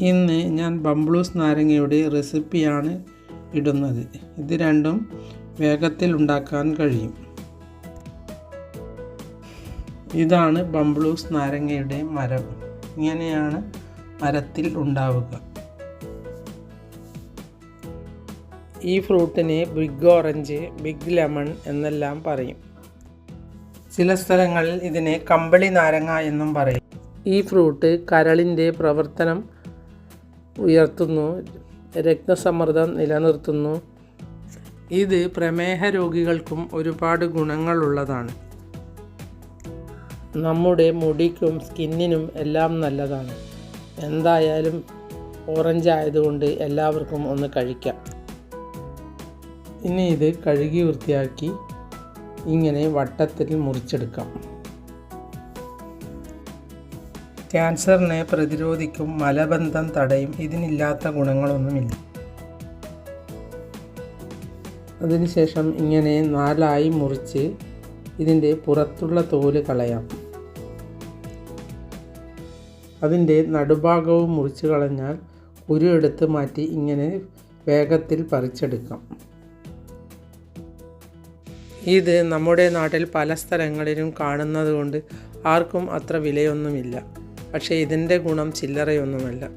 ഇന്ന് ഞാൻ ബംബ്ലൂസ് നാരങ്ങയുടെ റെസിപ്പിയാണ് ഇടുന്നത്. ഇത് രണ്ടും വേഗത്തിൽ ഉണ്ടാക്കാൻ കഴിയും. ഇതാണ് ബംബ്ലൂസ് നാരങ്ങയുടെ മരം. ഇങ്ങനെയാണ് മരത്തിൽ ഉണ്ടാവുക. ഈ ഫ്രൂട്ടിനെ ബിഗ് ഓറഞ്ച് ബിഗ് ലെമൺ എന്നെല്ലാം പറയും. ചില സ്ഥലങ്ങളിൽ ഇതിനെ കമ്പളി നാരങ്ങ എന്നും പറയും. ഈ ഫ്രൂട്ട് കരളിന്റെ പ്രവർത്തനം ഉയർത്തുന്നു. രക്തസമ്മർദ്ദം നിലനിർത്തുന്നു. ഇത് പ്രമേഹ രോഗികൾക്കും ഒരുപാട് ഗുണങ്ങളുള്ളതാണ്. നമ്മുടെ മുടിക്കും സ്കിന്നിനും എല്ലാം നല്ലതാണ്. എന്തായാലും ഓറഞ്ച് ആയതുകൊണ്ട് എല്ലാവർക്കും ഒന്ന് കഴിക്കാം. ഇനി ഇത് കഴുകി വൃത്തിയാക്കി ഇങ്ങനെ വട്ടത്തിൽ മുറിച്ചെടുക്കാം. ക്യാൻസറിനെ പ്രതിരോധിക്കും മലബന്ധം തടയും ഇതിനില്ലാത്ത ഗുണങ്ങളൊന്നുമില്ല. അതിനുശേഷം ഇങ്ങനെ നാലായി മുറിച്ച് ഇതിന്റെ പുറത്തുള്ള തോൽ കളയാം. അതിന്റെ നടുഭാഗവും മുറിച്ച് കളഞ്ഞാൽ കുരു എടുത്ത് മാറ്റി ഇങ്ങനെ വേഗത്തിൽ പറിച്ചെടുക്കാം. ഇത് നമ്മുടെ നാട്ടിൽ പല സ്ഥലങ്ങളിലും കാണുന്നത് കൊണ്ട് ആർക്കും അത്ര വിലയൊന്നുമില്ല. പക്ഷേ ഇതിന്റെ ഗുണം ചില്ലറയൊന്നുമല്ല.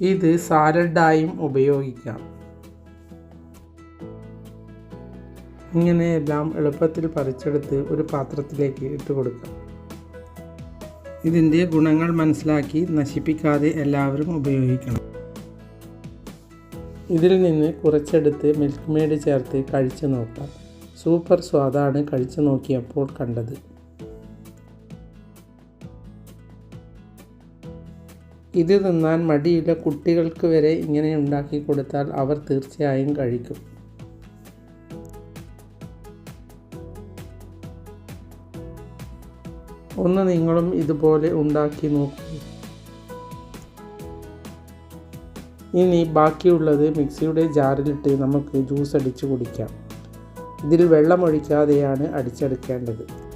ഇത് സാലഡായും ഉപയോഗിക്കാം. ഇങ്ങനെയെല്ലാം എളുപ്പത്തിൽ പറിച്ചെടുത്ത് ഒരു പാത്രത്തിലേക്ക് ഇട്ട് കൊടുക്കാം. ഇതിന്റെ ഗുണങ്ങൾ മനസ്സിലാക്കി നശിപ്പിക്കാതെ എല്ലാവരും ഉപയോഗിക്കണം. ഇതിൽ നിന്ന് കുറച്ചെടുത്ത് മിൽക്ക് മെയ്ഡ് ചേർത്ത് കഴിച്ചു നോക്കാം. സൂപ്പർ സ്വാദാണ് കഴിച്ചു നോക്കിയപ്പോൾ കണ്ടത്. ഇത് തിന്നാൻ മടിയുള്ള കുട്ടികൾക്ക് വരെ ഇങ്ങനെ ഉണ്ടാക്കി കൊടുത്താൽ അവർ തീർച്ചയായും കഴിക്കും. ഒന്ന് നിങ്ങളും ഇതുപോലെ ഉണ്ടാക്കി നോക്കൂ. ഇനി ബാക്കിയുള്ളത് മിക്സിയുടെ ജാറിലിട്ട് നമുക്ക് ജ്യൂസ് അടിച്ച് കുടിക്കാം. ഇതിൽ വെള്ളമൊഴിക്കാതെയാണ് അടിച്ചെടുക്കേണ്ടത്.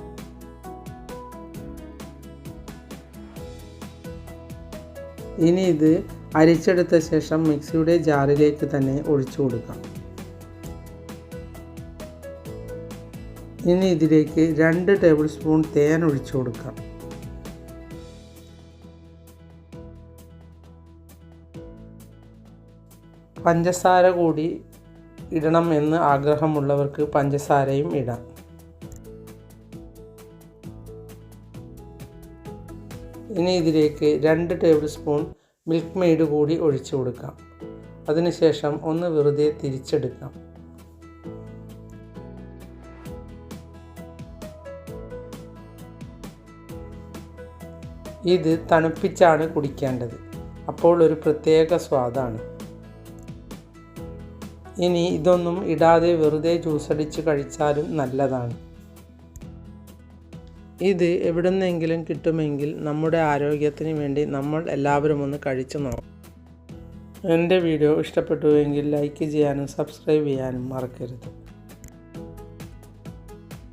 ഇനി ഇത് അരിച്ചെടുത്ത ശേഷം മിക്സിയുടെ ജാറിലേക്ക് തന്നെ ഒഴിച്ചു കൊടുക്കാം. ഇനി ഇതിലേക്ക് രണ്ട് ടേബിൾ സ്പൂൺ തേൻ ഒഴിച്ചു കൊടുക്കാം. പഞ്ചസാര കൂടി ഇടണം എന്ന് ആഗ്രഹമുള്ളവർക്ക് പഞ്ചസാരയും ഇടാം. ഇനി ഇതിലേക്ക് രണ്ട് ടേബിൾ സ്പൂൺ മിൽക്ക് മെയ്ഡ് കൂടി ഒഴിച്ചു കൊടുക്കാം. അതിനുശേഷം ഒന്ന് വെറുതെ തിരിച്ചെടുക്കാം. ഇത് തണുപ്പിച്ചാണ് കുടിക്കേണ്ടത്. അപ്പോൾ ഒരു പ്രത്യേക സ്വാദാണ്. ഇനി ഇതൊന്നും ഇടാതെ വെറുതെ ജ്യൂസ് അടിച്ച് കഴിച്ചാലും നല്ലതാണ്. ഇത് എവിടുന്നെങ്കിലും കിട്ടുമെങ്കിൽ നമ്മുടെ ആരോഗ്യത്തിന് വേണ്ടി നമ്മൾ എല്ലാവരും ഒന്ന് കഴിച്ചു നോക്കാം എന്റെ വീഡിയോ ഇഷ്ടപ്പെട്ടുവെങ്കിൽ ലൈക്ക് ചെയ്യാനും സബ്സ്ക്രൈബ് ചെയ്യാനും മറക്കരുത്.